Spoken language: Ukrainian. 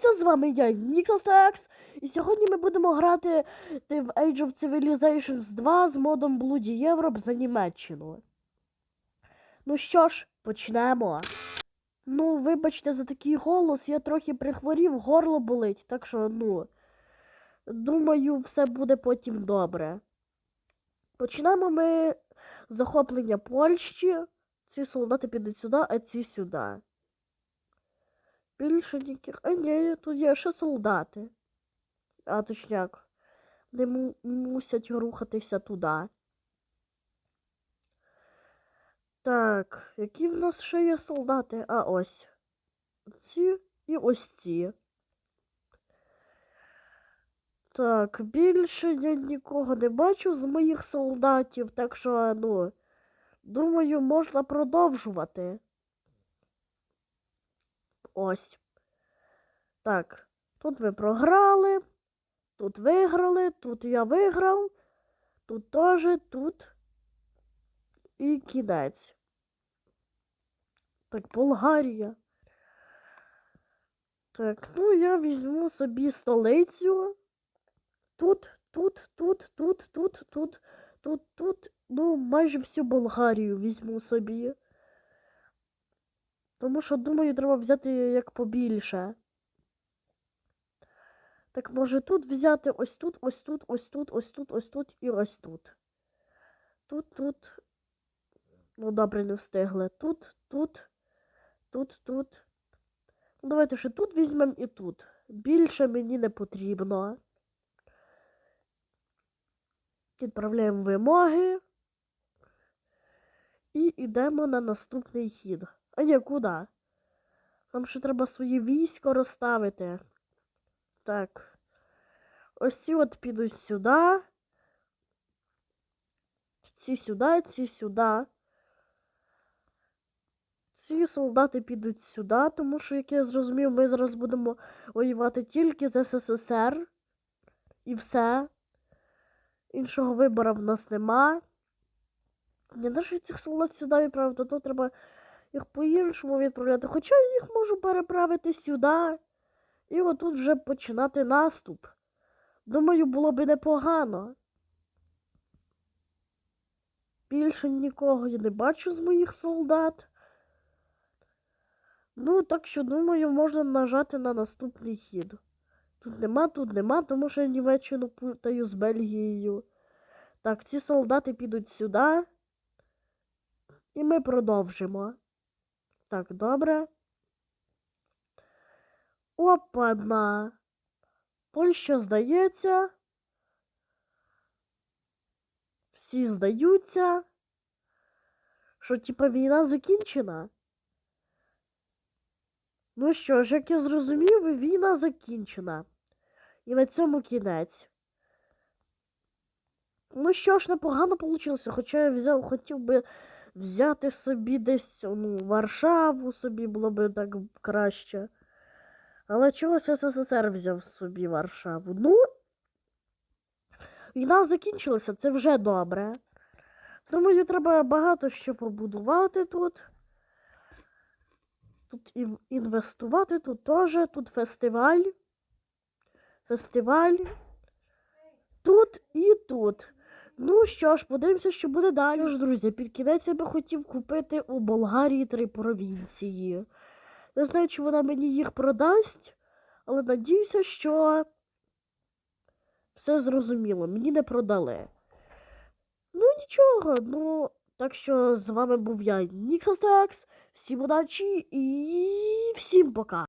Це з вами я, Нікостекс, і сьогодні ми будемо грати в Age of Civilizations 2 з модом Bloody Europe за Німеччину. Ну що ж, почнемо. Ну, вибачте за такий голос, я трохи прихворів, горло болить, так що, ну, думаю, все буде потім добре. Почнемо ми захоплення Польщі. Ці солдати підуть сюди, а ці сюди. Більше ніяких. А ні, тут є ще солдати. А точняк. Му- мусять рухатися туди. Так, які в нас ще є солдати? А ось. Ці і ось ці. Так, більше я нікого не бачу з моїх солдатів, так що, ну, думаю, можна продовжувати. Ось. Так, тут ми програли, тут виграли, тут я виграв, тут теж, тут і кінець. Так, Болгарія. Так, ну я візьму собі столицю. Тут, тут, тут, тут, тут, тут, тут, тут. Ну, майже всю Болгарію візьму собі. Тому що, думаю, треба взяти як побільше. Так може тут взяти ось тут, ось тут, ось тут, ось тут, ось тут і ось тут. Тут, тут. Ну, добре, не встигли. Тут, тут, тут, тут. Ну, давайте ще тут візьмемо і тут. Більше мені не потрібно. Відправляємо вимоги. І йдемо на наступний хід. А ні, куди? Нам ще треба свої військо розставити. Так. Ось ці от підуть сюди. Ці сюди, ці сюди. Ці солдати підуть сюди, тому що, як я зрозумів, ми зараз будемо воювати тільки з СССР. І все. Іншого вибору в нас нема. Не навіть цих солдат сюди відправити, то треба їх по-іншому відправляти. Хоча я їх можу переправити сюди. І отут вже починати наступ. Думаю, було би непогано. Більше нікого я не бачу з моїх солдат. Ну, так що, думаю, можна нажати на наступний хід. Тут нема, тут нема, тому що я Німеччину путаю з Бельгією. Так, ці солдати підуть сюди. І ми продовжимо. Так, добре. Опа-на. Польща здається. Всі здаються. Що, типа, війна закінчена? Ну що ж, як я зрозумів, війна закінчена. І на цьому кінець. Ну що ж, непогано вийшло, хоча я взяв, хотів би взяти собі десь ну, Варшаву собі було б так краще. Але чогось СССР взяв собі Варшаву. Ну, війна закінчилася, це вже добре. Думаю, треба багато що побудувати тут. Тут інвестувати, тут теж, тут фестиваль. Фестиваль. Тут і тут. Ну що ж, подивимося, що буде далі. Що ж, друзі, під кінець я би хотів купити у Болгарії три провінції. Не знаю, чи вона мені їх продасть, але надіюся, що все зрозуміло, мені не продали. Ну нічого, ну, так що з вами був я, Ніксостекс. Всім удачі і всім пока.